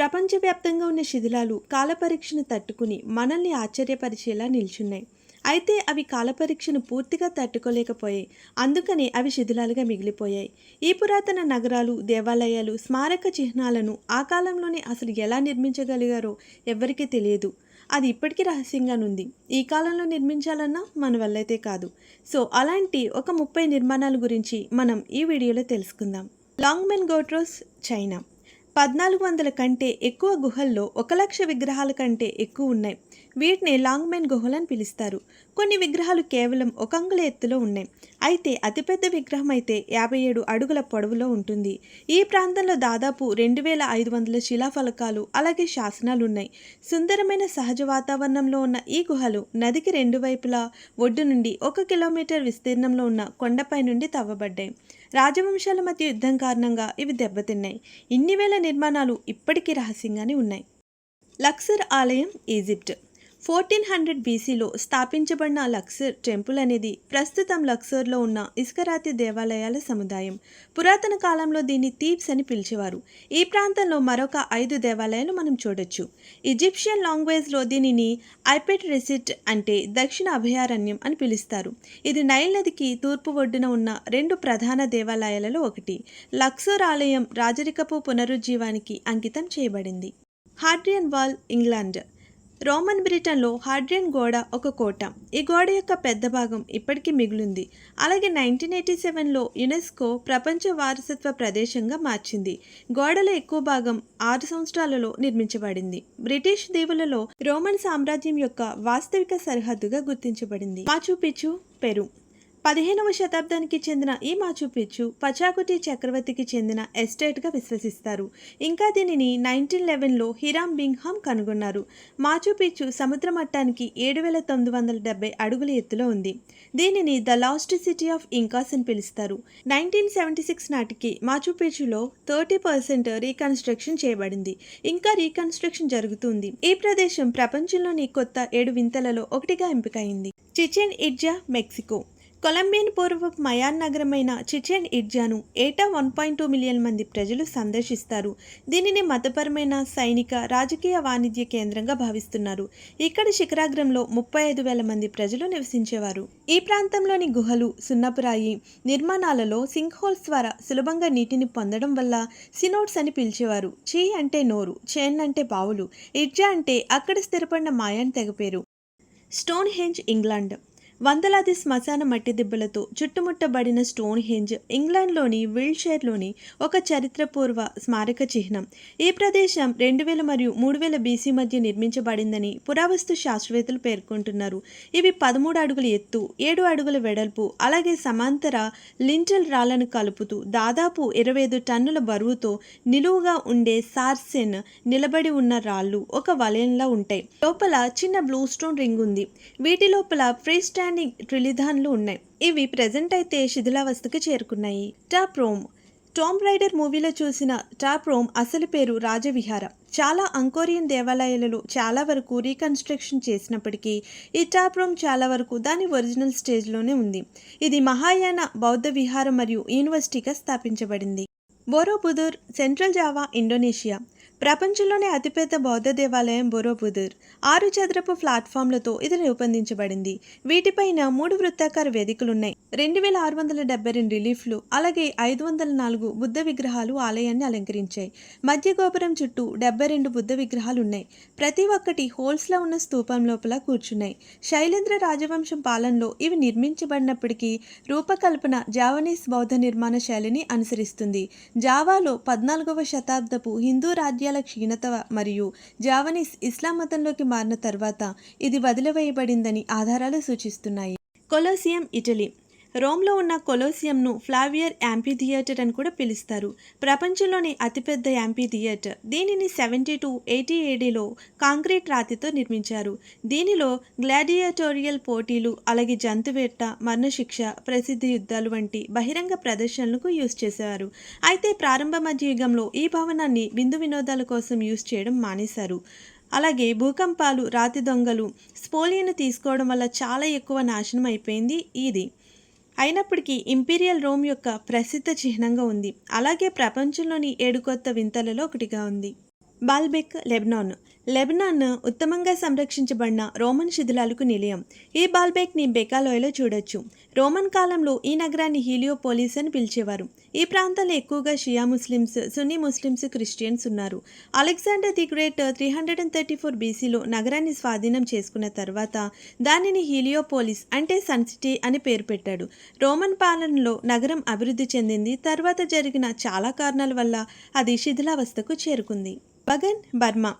ప్రపంచవ్యాప్తంగా ఉన్న శిథిలాలు కాలపరీక్షను తట్టుకుని మనల్ని ఆశ్చర్యపరిచేలా నిల్చున్నాయి. అయితే అవి కాలపరీక్షను పూర్తిగా తట్టుకోలేకపోయాయి. అందుకనే అవి శిథిలాలుగా మిగిలిపోయాయి. ఈ పురాతన నగరాలు దేవాలయాలు స్మారక చిహ్నాలను ఆ కాలంలోనే అసలు ఎలా నిర్మించగలిగారో ఎవ్వరికీ తెలియదు. అది ఇప్పటికీ రహస్యంగానుంది ఈ కాలంలో నిర్మించాలన్నా మన వల్లైతే కాదు. సో అలాంటి ఒక ముప్పై నిర్మాణాల గురించి మనం ఈ వీడియోలో తెలుసుకుందాం. Longmen grottoes China. పద్నాలుగు వందల కంటే ఎక్కువ గుహల్లో ఒక లక్ష విగ్రహాల కంటే ఎక్కువ ఉన్నాయి. వీటిని లాంగ్మెన్ గుహలు అని పిలుస్తారు. కొన్ని విగ్రహాలు కేవలం ఒక అంగుళ ఎత్తులో ఉన్నాయి. అయితే అతిపెద్ద విగ్రహం అయితే యాభై ఏడు అడుగుల పొడవులో ఉంటుంది. ఈ ప్రాంతంలో దాదాపు రెండు వేల ఐదు వందల శిలాఫలకాలు అలాగే శాసనాలు ఉన్నాయి సుందరమైన సహజ వాతావరణంలో ఉన్న ఈ గుహలు నదికి రెండు వైపులా ఒడ్డు నుండి ఒక కిలోమీటర్ విస్తీర్ణంలో ఉన్న కొండపై నుండి తవ్వబడ్డాయి. రాజవంశాల మధ్య యుద్ధం కారణంగా ఇవి దెబ్బతిన్నాయి. ఇన్ని వేల నిర్మాణాలు ఇప్పటికీ రహస్యంగానే ఉన్నాయి. లక్సర్ ఆలయం ఈజిప్ట్. ఫోర్టీన్ హండ్రెడ్ బీసీలో స్థాపించబడిన లక్సర్ టెంపుల్ అనేది ప్రస్తుతం లక్సర్లో ఉన్న ఇసుకరాతి దేవాలయాల సముదాయం. పురాతన కాలంలో దీన్ని తీప్స్ అని పిలిచేవారు. ఈ ప్రాంతంలో మరొక ఐదు దేవాలయాలు మనం చూడొచ్చు. ఈజిప్షియన్ లాంగ్వేజ్లో దీనిని ఐపెట్ రెసిట్ అంటే దక్షిణ అభయారణ్యం అని పిలుస్తారు. ఇది నైల్ నదికి తూర్పు ఒడ్డున ఉన్న రెండు ప్రధాన దేవాలయాలలో ఒకటి. లక్సర్ ఆలయం రాజరికపు పునరుజ్జీవానికి అంకితం చేయబడింది. Hadrian wall England. రోమన్ బ్రిటన్లో హార్డ్రియన్ గోడ ఒక కోట. ఈ గోడ యొక్క పెద్ద భాగం ఇప్పటికీ మిగిలింది. అలాగే నైన్టీన్ ఎయిటీ సెవెన్లో యునెస్కో ప్రపంచ వారసత్వ ప్రదేశంగా మార్చింది. గోడల ఎక్కువ భాగం ఆరు సంవత్సరాలలో నిర్మించబడింది. బ్రిటిష్ దీవులలో రోమన్ సామ్రాజ్యం యొక్క వాస్తవిక సరిహద్దుగా గుర్తించబడింది. మాచూపిచ్చు పెరు పదిహేనవ శతాబ్దానికి చెందిన ఈ మాచుపిచ్చు పచాకుటి చక్రవర్తికి చెందిన ఎస్టేట్గా విశ్వసిస్తారు. ఇంకా దీనిని నైన్టీన్ లెవెన్లో హిరామ్ బింగ్హామ్ కనుగొన్నారు. మాచుపిచ్చు సముద్ర మట్టానికి ఏడు వేల తొమ్మిది వందల డెబ్బై అడుగుల ఎత్తులో ఉంది. దీనిని the lost city of Incas అని పిలుస్తారు. నైన్టీన్ సెవెంటీ సిక్స్ నాటికి మాచుపిచ్చులో థర్టీ పర్సెంట్ రీకన్స్ట్రక్షన్ చేయబడింది. ఇంకా రీకన్స్ట్రక్షన్ జరుగుతుంది. ఈ ప్రదేశం ప్రపంచంలోని కొత్త ఏడు వింతలలో ఒకటిగా ఎంపికైంది. Chichen Itza Mexico. కొలంబియన్ పూర్వపు మయాన్ నగరమైన చిచెన్ ఇడ్జాను ఏటా వన్ పాయింట్ టూ మిలియన్ మంది ప్రజలు సందర్శిస్తారు. దీనిని మతపరమైన సైనిక రాజకీయ వాణిజ్య కేంద్రంగా భావిస్తున్నారు. ఇక్కడ శిఖరాగ్రంలో ముప్పై ఐదు వేల మంది ప్రజలు నివసించేవారు. ఈ ప్రాంతంలోని గుహలు సున్నపురాయి నిర్మాణాలలో సింక్ హోల్స్ ద్వారా సులభంగా నీటిని పొందడం వల్ల సినోట్స్ అని పిలిచేవారు. చీ అంటే నోరు చేన్ అంటే బావులు ఇడ్జా అంటే అక్కడ స్థిరపడిన మాయాన్ తెగ పేరు. Stonehenge England. వందలాది శ్మశాన మట్టి దిబ్బలతో చుట్టుముట్టబడిన స్టోన్ హెంజ్ ఇంగ్లాండ్లోని విల్షైర్లోని ఒక చరిత్రపూర్వ స్మారక చిహ్నం. ఈ ప్రదేశం రెండు వేల మరియు మూడు వేల బీసీ మధ్య నిర్మించబడిందని పురావస్తు శాస్త్రవేత్తలు పేర్కొంటున్నారు. ఇవి పదమూడు అడుగుల ఎత్తు ఏడు అడుగుల వెడల్పు అలాగే సమాంతర లింటల్ రాళ్ళను కలుపుతూ దాదాపు ఇరవై ఐదు టన్నుల బరువుతో నిలువుగా ఉండే సార్సెన్ నిలబడి ఉన్న రాళ్ళు ఒక వలయంలా ఉంటాయి. లోపల చిన్న బ్లూ స్టోన్ రింగ్ ఉంది వీటి లోపల ఫ్రీ స్టాండ్ స్టాండింగ్ ట్రిలిధాన్లు ఉన్నాయి. ఇవి ప్రెజెంట్ అయితే శిథిలావస్థకు చేరుకున్నాయి. Top Rome. టామ్ రైడర్ మూవీలో చూసిన టాప్ రోమ్ అసలు పేరు రాజవిహార. చాలా అంకోరియన్ దేవాలయాలలో చాలా వరకు రీకన్స్ట్రక్షన్ చేసినప్పటికీ ఈ టాప్ రోమ్ చాలా వరకు దాని ఒరిజినల్ స్టేజ్లోనే ఉంది. ఇది మహాయాన బౌద్ధ విహారం మరియు యూనివర్సిటీగా స్థాపించబడింది. Borobudur central Java Indonesia. ప్రపంచంలోనే అతిపెద్ద బౌద్ధ దేవాలయం బొరోబుదూర్ ఆరు చదరపు ప్లాట్ఫామ్లతో ఇది రూపొందించబడింది. వీటిపైన మూడు వృత్తాకార వేదికలున్నాయి. రెండు వేల ఆరు వందల డెబ్బై రెండు రిలీఫ్లు అలాగే ఐదు వందల నాలుగు బుద్ధ విగ్రహాలు ఆలయాన్ని అలంకరించాయి. మధ్య గోపురం చుట్టూ డెబ్బై రెండు బుద్ధ విగ్రహాలు ఉన్నాయి ప్రతి ఒక్కటి హోల్స్లో ఉన్న స్తూపం లోపల కూర్చున్నాయి. శైలేంద్ర రాజవంశం పాలనలో ఇవి నిర్మించబడినప్పటికీ రూపకల్పన జావనీస్ బౌద్ధ నిర్మాణ శైలిని అనుసరిస్తుంది. జావాలో పద్నాలుగవ శతాబ్దపు హిందూ రాజ్యాల క్షీణత మరియు జావనీస్ ఇస్లాం మతంలోకి మారిన తర్వాత ఇది వదిలివేయబడిందని ఆధారాలు సూచిస్తున్నాయి. కొలోసియం ఇటలీ రోమ్లో ఉన్న కొలోసియంను ఫ్లావియర్ యాంపీ థియేటర్ అని కూడా పిలుస్తారు. ప్రపంచంలోని అతిపెద్ద యాంపీ థియేటర్ దీనిని సెవెంటీ టు ఎయిటీ ఏడీలో కాంక్రీట్ రాతితో నిర్మించారు. దీనిలో గ్లాడియేటోరియల్ పోటీలు అలాగే జంతువేట మరణశిక్ష ప్రసిద్ధ యుద్ధాలు వంటి బహిరంగ ప్రదర్శనలకు యూజ్ చేసేవారు. అయితే ప్రారంభ మధ్యయుగంలో ఈ భవనాన్ని బిందు వినోదాల కోసం యూజ్ చేయడం మానేశారు. అలాగే భూకంపాలు రాతి దొంగలు స్పోలియను తీసుకోవడం వల్ల చాలా ఎక్కువ నాశనం అయిపోయింది ఇది. అయినప్పటికీ ఇంపీరియల్ రోమ్ యొక్క ప్రసిద్ధ చిహ్నంగా ఉంది. అలాగే ప్రపంచంలోని ఏడు కొత్త వింతలలో ఒకటిగా ఉంది. బాల్బెక్ లెబనాన్. లెబనాన్ ఉత్తమంగా సంరక్షించబడిన రోమన్ శిథిలాలకు నిలయం. ఈ బాల్బెక్ని బెకాలోయలో చూడొచ్చు. రోమన్ కాలంలో ఈ నగరాన్ని హీలియోపోలిస్ అని పిలిచేవారు. ఈ ప్రాంతంలో ఎక్కువగా Shia Muslims Sunni Muslims Christians ఉన్నారు. Alexander the great three hundred and thirty four బీసీలో నగరాన్ని స్వాధీనం చేసుకున్న తర్వాత దానిని హీలియోపోలిస్ అంటే సన్ సిటీ అని పేరు పెట్టాడు. రోమన్ పాలనలో నగరం అభివృద్ధి చెందింది. తర్వాత జరిగిన చాలా కారణాల వల్ల అది శిథిలావస్థకు చేరుకుంది. బగన్ బర్మా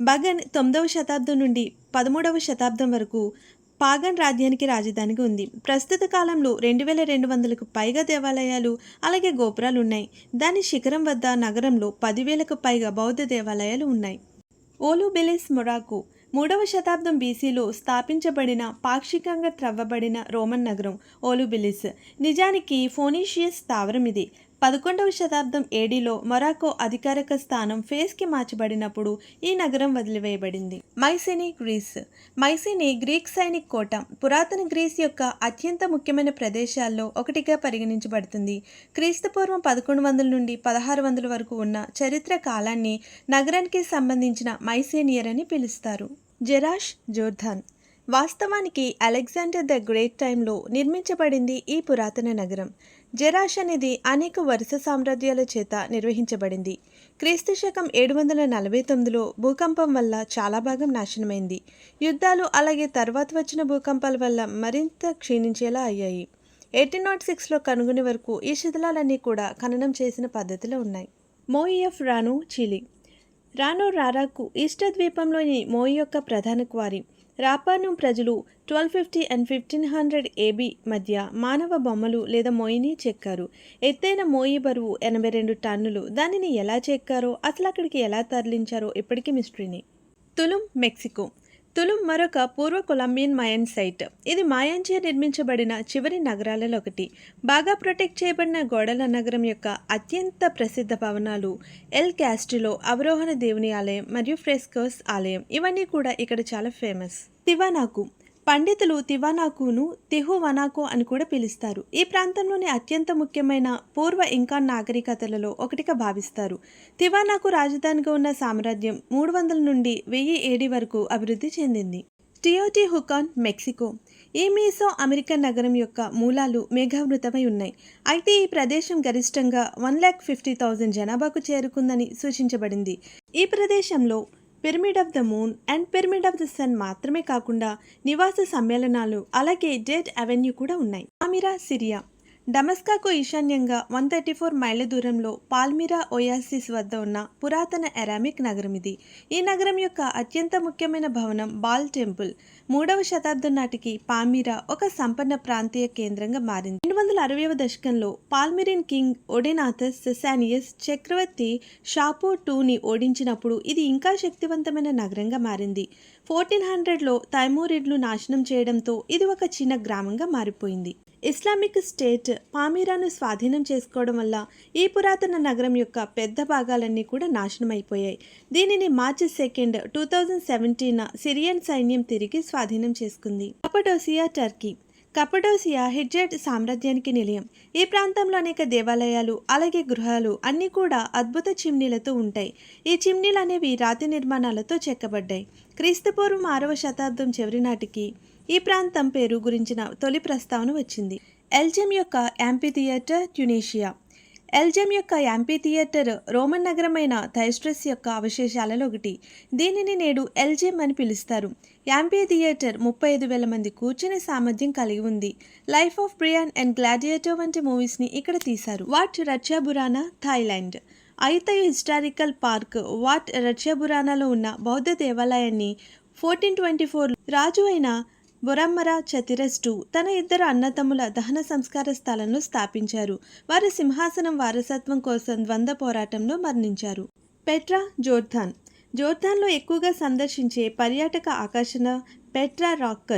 బగన్ తొమ్మిదవ శతాబ్దం నుండి పదమూడవ శతాబ్దం వరకు పాగన్ రాజ్యానికి రాజధానిగా ఉంది. ప్రస్తుత కాలంలో రెండు వేల రెండు వందలకు పైగా దేవాలయాలు అలాగే గోపురాలు ఉన్నాయి. దాని శిఖరం వద్ద నగరంలో పదివేలకు పైగా బౌద్ధ దేవాలయాలు ఉన్నాయి. ఓలుబెలిస్ మొరాకో మూడవ శతాబ్దం బీసీలో స్థాపించబడిన పాక్షికంగా త్రవ్వబడిన రోమన్ నగరం ఓలుబిలిస్. నిజానికి ఫోనీషియస్ స్థావరం ఇది. పదకొండవ శతాబ్దం ఏడీలో మొరాకో అధికారిక స్థానం ఫేస్కి మార్చబడినప్పుడు ఈ నగరం వదిలివేయబడింది. Mycenae Greece. మైసిని గ్రీక్ సైనిక్ కోట పురాతన గ్రీస్ యొక్క అత్యంత ముఖ్యమైన ప్రదేశాల్లో ఒకటిగా పరిగణించబడుతుంది. క్రీస్తుపూర్వం పదకొండు వందల నుండి పదహారు వందల వరకు ఉన్న చరిత్ర కాలాన్ని నగరానికి సంబంధించిన మైసేనియర్ అని పిలుస్తారు. జెరాష్ జోర్ధాన్ వాస్తవానికి అలెగ్జాండర్ ద గ్రేట్ టైంలో నిర్మించబడింది ఈ పురాతన నగరం. జెరాష్ అనేది అనేక వరుస సామ్రాజ్యాల చేత నిర్వహించబడింది. క్రీస్తు శకం ఏడు వందల నలభై తొమ్మిదిలో భూకంపం వల్ల చాలా భాగం నాశనమైంది. యుద్ధాలు అలాగే తర్వాత వచ్చిన భూకంపాల వల్ల మరింత క్షీణించేలా అయ్యాయి. ఎయిటీన్ నాట్ సిక్స్లో కనుగొనే వరకు ఈ శిథిలాలన్నీ కూడా ఖననం చేసిన పద్ధతిలో ఉన్నాయి. మోయిఎఫ్ రాను చిలీ. రానో రారాకు ఈస్టర్ ద్వీపంలోని మోయి యొక్క ప్రధాన క్వారీ. రాపాను ప్రజలు twelve fifty and fifteen hundred AD మధ్య మానవ బొమ్మలు లేదా మోయిని చెక్కారు. ఎత్తైన మోయి బరువు ఎనభై రెండు టన్నులు. దానిని ఎలా చెక్కారో అసలు అక్కడికి ఎలా తరలించారో ఇప్పటికీ మిస్టరీని తులుం మెక్సికో. తులుం మరొక పూర్వ కొలంబియన్ మయన్ సైట్. ఇది మాయాన్చే నిర్మించబడిన చివరి నగరాలలో ఒకటి బాగా ప్రొటెక్ట్ చేయబడిన గోడల నగరం యొక్క అత్యంత ప్రసిద్ధ భవనాలు ఎల్ క్యాస్టిలో అవరోహణ దేవుని ఆలయం మరియు ఫ్రెస్కోస్ ఆలయం. ఇవన్నీ కూడా ఇక్కడ చాలా ఫేమస్. తివానాకు పండితులు తివానాకును తిహువనాకు అని కూడా పిలుస్తారు. ఈ ప్రాంతంలోని అత్యంత ముఖ్యమైన పూర్వ ఇంకా నాగరికతలలో ఒకటిగా భావిస్తారు. తివానాకు రాజధానిగా ఉన్న సామ్రాజ్యం మూడు వందల నుండి వెయ్యి ఏడి వరకు అభివృద్ధి చెందింది. Teotihuacan Mexico. ఈ మీసో అమెరికన్ నగరం యొక్క మూలాలు మేఘావృతమై ఉన్నాయి. అయితే ఈ ప్రదేశం గరిష్టంగా వన్ ల్యాక్ ఫిఫ్టీ థౌజండ్ జనాభాకు చేరుకుందని సూచించబడింది. ఈ ప్రదేశంలో pyramid of the moon and pyramid of the sun మాత్రమే కాకుండా నివాస సమ్మేళనాలు అలాగే డెడ్ అవెన్యూ కూడా ఉన్నాయి. ఆమిరా సిరియా డమస్కాకు ఈశాన్యంగా వన్ థర్టీ ఫోర్ మైళ్ళ దూరంలో పాల్మిరా ఒయాసిస్ వద్ద ఉన్న పురాతన ఎరామిక్ నగరం ఇది. ఈ నగరం యొక్క అత్యంత ముఖ్యమైన భవనం బాల్ టెంపుల్. మూడవ శతాబ్దం నాటికి పాల్మిరా ఒక సంపన్న ప్రాంతీయ కేంద్రంగా మారింది. రెండు వందల అరవైవ దశకంలో పాల్మిరిన్ కింగ్ ఒడెనాథస్ సెసానియస్ చక్రవర్తి షాపో టూని ఓడించినప్పుడు ఇది ఇంకా శక్తివంతమైన నగరంగా మారింది. ఫోర్టీన్ హండ్రెడ్లో తైమూరిడ్లు నాశనం చేయడంతో ఇది ఒక చిన్న గ్రామంగా మారిపోయింది. ఇస్లామిక్ స్టేట్ పామీరాను స్వాధీనం చేసుకోవడం వల్ల ఈ పురాతన నగరం యొక్క పెద్ద భాగాలన్నీ కూడా నాశనం అయిపోయాయి దీనిని March second two thousand seventeen Syrian సైన్యం తిరిగి స్వాధీనం చేసుకుంది. కపడోసియా టర్కీ. కపడోసియా హిడ్జెట్ సామ్రాజ్యానికి నిలయం. ఈ ప్రాంతంలో అనేక దేవాలయాలు అలాగే గృహాలు అన్నీ కూడా అద్భుత చిమ్నీలతో ఉంటాయి. ఈ చిమ్నీలు అనేవి రాతి నిర్మాణాలతో చెక్కబడ్డాయి. క్రీస్తుపూర్వం ఆరవ శతాబ్దం చివరి నాటికి ఈ ప్రాంతం పేరు గురించిన తొలి ప్రస్తావన వచ్చింది. ఎల్జెమ్ యొక్క యాంపీ థియేటర్ ట్యునీషియా. ఎల్జెమ్ యొక్క యాంపీ థియేటర్ రోమన్ నగరమైన థైస్ట్రస్ యొక్క అవశేషాలలో ఒకటి. దీనిని నేడు ఎల్జెమ్ అని పిలుస్తారు. యాంపీ థియేటర్ ముప్పై ఐదు వేల మంది కూర్చునే సామర్థ్యం కలిగి ఉంది. Life of Brian and Gladiator వంటి మూవీస్ని ఇక్కడ తీశారు. Wat Ratchaburana Thailand. Ayutthaya historical park Wat రచ్యాబురానాలో ఉన్న బౌద్ధ దేవాలయాన్ని ఫోర్టీన్ ట్వంటీ ఫోర్ రాజు అయిన బొరమ్మర చతిరస్టు తన ఇద్దరు అన్నతమ్ముల దహన సంస్కార స్థలంలో స్థాపించారు. వారి సింహాసనం వారసత్వం కోసం ద్వంద్వ పోరాటంలో మరణించారు. పెట్రా జోర్ధాన్ జోర్దాన్లో ఎక్కువగా సందర్శించే పర్యాటక ఆకర్షణ పెట్రా రాక్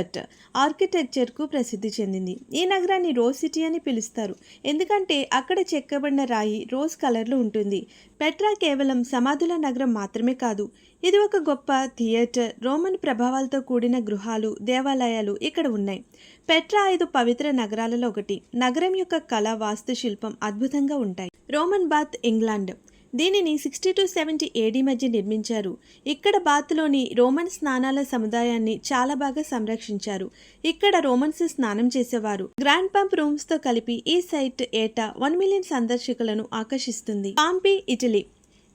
ఆర్కిటెక్చర్కు ప్రసిద్ధి చెందింది. ఈ నగరాన్ని రోజ్ సిటీ అని పిలుస్తారు. ఎందుకంటే అక్కడ చెక్కబడిన రాయి రోజ్ కలర్లో ఉంటుంది. పెట్రా కేవలం సమాధుల నగరం మాత్రమే కాదు ఇది ఒక గొప్ప థియేటర్ రోమన్ ప్రభావాలతో కూడిన గృహాలు దేవాలయాలు ఇక్కడ ఉన్నాయి. పెట్రా ఐదు పవిత్ర నగరాలలో ఒకటి. నగరం యొక్క కళ వాస్తుశిల్పం అద్భుతంగా ఉంటాయి. Roman bath England. దీనిని సిక్స్టీ టు సెవెంటీ ఏడీ మధ్య నిర్మించారు. ఇక్కడ బాత్లోని రోమన్ స్నానాల సముదాయాన్ని చాలా బాగా సంరక్షించారు. ఇక్కడ రోమన్స్ స్నానం చేసేవారు. గ్రాండ్ పంప్ రూమ్స్తో కలిపి ఈ సైట్ ఏటా వన్ మిలియన్ సందర్శకులను ఆకర్షిస్తుంది. Pompeii Italy.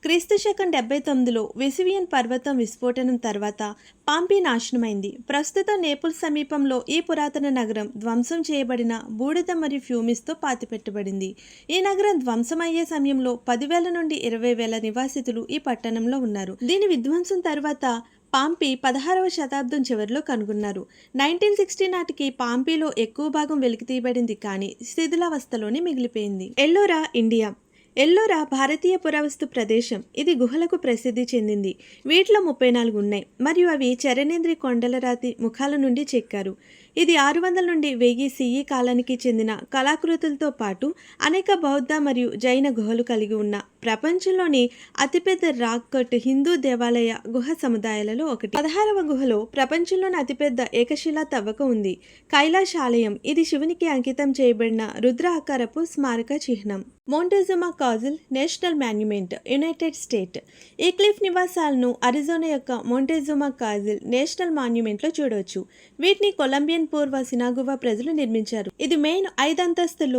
క్రీస్తు శకం డెబ్బై తొమ్మిదిలో వెసివియన్ పర్వతం విస్ఫోటనం తర్వాత పాంపీ నాశనమైంది. ప్రస్తుతం నేపుల్స్ సమీపంలో ఈ పురాతన నగరం ధ్వంసం చేయబడిన బూడిద మరియు ఫ్యూమిస్తో పాతిపెట్టబడింది. ఈ నగరం ధ్వంసమయ్యే సమయంలో పదివేల నుండి ఇరవై వేల నివాసితులు ఈ పట్టణంలో ఉన్నారు. దీని విధ్వంసం తర్వాత పాంపి పదహారవ శతాబ్దం చివరిలో కనుగొన్నారు. నైన్టీన్ సిక్స్టీ నాటికి పాంపీలో ఎక్కువ భాగం వెలికితీయబడింది కానీ శిథిలావస్థలోనే మిగిలిపోయింది. ఎల్లోరా ఇండియా ఎల్లోరా భారతీయ పురావస్తు ప్రదేశం. ఇది గుహలకు ప్రసిద్ధి చెందింది. వీటిలో ముప్పై నాలుగు ఉన్నాయి. మరియు అవి చరణేంద్రి కొండల రాతి ముఖాల నుండి చెక్కారు. ఇది ఆరు వందల నుండి వెయ్యి సిఈ కాలానికి చెందిన కళాకృతులతో పాటు అనేక బౌద్ధ మరియు జైన గుహలు కలిగి ఉన్న ప్రపంచంలోని అతిపెద్ద రాక్ కట్ హిందూ దేవాలయ గుహ సముదాయాలలో ఒకటి. పదహారవ గుహలో ప్రపంచంలోని అతిపెద్ద ఏకశిలా తవ్వకం ఉంది. కైలాష్ ఆలయం ఇది శివునికి అంకితం చేయబడిన రుద్ర ఆకారపు స్మారక చిహ్నం. Montezuma castle national monument United State ఈ క్లిఫ్ నివాసాలను అరిజోనా యొక్క మోంటెజుమా కాజిల్ నేషనల్ మాన్యుమెంట్లో చూడవచ్చు. వీటిని కొలంబియన్ పూర్వ సినాగువా ప్రజలు నిర్మించారు. ఇది మెయిన్ ఐదు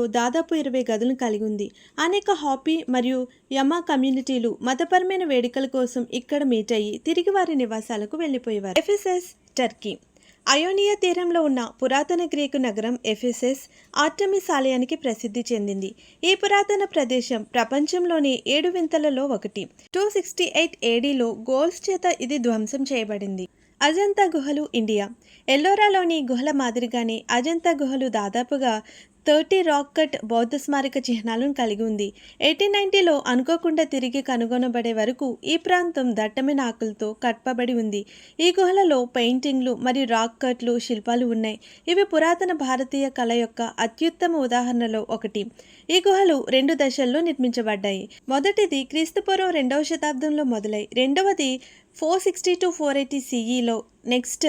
దాదాపు ఇరవై గదులను కలిగి ఉంది. అనేక హాపీ మరియు యమా కమ్యూనిటీలు మతపరమైన వేడుకల కోసం ఇక్కడ మీట్ అయ్యి తిరిగి వారి నివాసాలకు వెళ్ళిపోయేవారు. ఎఫ్ఎస్ఎస్ టర్కీ అయోనియా తీరంలో ఉన్న పురాతన గ్రీకు నగరం ఎఫెసెస్ ఆర్టమిస్ ఆలయానికి ప్రసిద్ధి చెందింది. ఈ పురాతన ప్రదేశం ప్రపంచంలోని ఏడు వింతలలో ఒకటి. టూ సిక్స్టీ ఎయిట్ ఏడీలో గోల్స్ చేత ఇది ధ్వంసం చేయబడింది. అజంతా గుహలు ఇండియా. ఎల్లోరాలోని గుహల మాదిరిగానే అజంతా గుహలు దాదాపుగా థర్టీ రాక్ కట్ బౌద్ధ స్మారక చిహ్నాలను కలిగి ఉంది. ఎయిటీన్ నైన్టీలో అనుకోకుండా తిరిగి కనుగొనబడే వరకు ఈ ప్రాంతం దట్టమైన ఆకులతో కట్పబడి ఉంది. ఈ గుహలలో పెయింటింగ్లు మరియు రాక్ కట్లు శిల్పాలు ఉన్నాయి. ఇవి పురాతన భారతీయ కళ యొక్క అత్యుత్తమ ఉదాహరణలో ఒకటి. ఈ గుహలు రెండు దశల్లో నిర్మించబడ్డాయి. మొదటిది క్రీస్తుపూర్వం రెండవ శతాబ్దంలో మొదలై రెండవది four sixty two four eighty సిఈలో next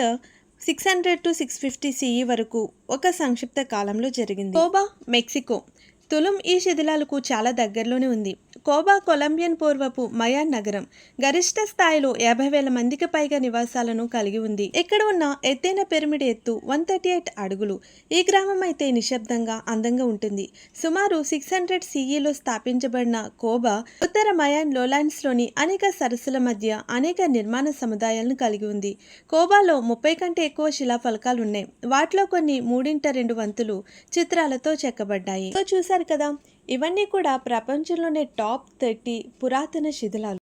six hundred two six fifty CE వరకు ఒక సంక్షిప్త కాలంలో జరిగింది. కోబా మెక్సికో. తులుం ఈ శిథిలాలకు చాలా దగ్గరలోనే ఉంది. కోబా కొలంబియన్ పూర్వపు మయాన్ నగరం. గరిష్ట స్థాయిలో యాభై వేల మందికి పైగా నివాసాలను కలిగి ఉంది. ఇక్కడ ఉన్న ఎత్తైన పిరమిడ్ ఎత్తు వన్ థర్టీ ఎయిట్ అడుగులు. ఈ గ్రామం అయితే నిశ్శబ్దంగా అందంగా ఉంటుంది. సుమారు సిక్స్ హండ్రెడ్ సిఈలో స్థాపించబడిన కోబా ఉత్తర మయాన్ లోలాండ్స్లోని అనేక సరస్సుల మధ్య అనేక నిర్మాణ సముదాయాలను కలిగి ఉంది. కోబాలో ముప్పై కంటే ఎక్కువ శిలాఫలకాలు ఉన్నాయి. వాటిలో కొన్ని మూడింట రెండు వంతులు చిత్రాలతో చెక్కబడ్డాయి. చూశారు కదా ఇవన్నీ కూడా ప్రపంచంలోనే టాప్ థర్టీ పురాతన శిథిలాలు.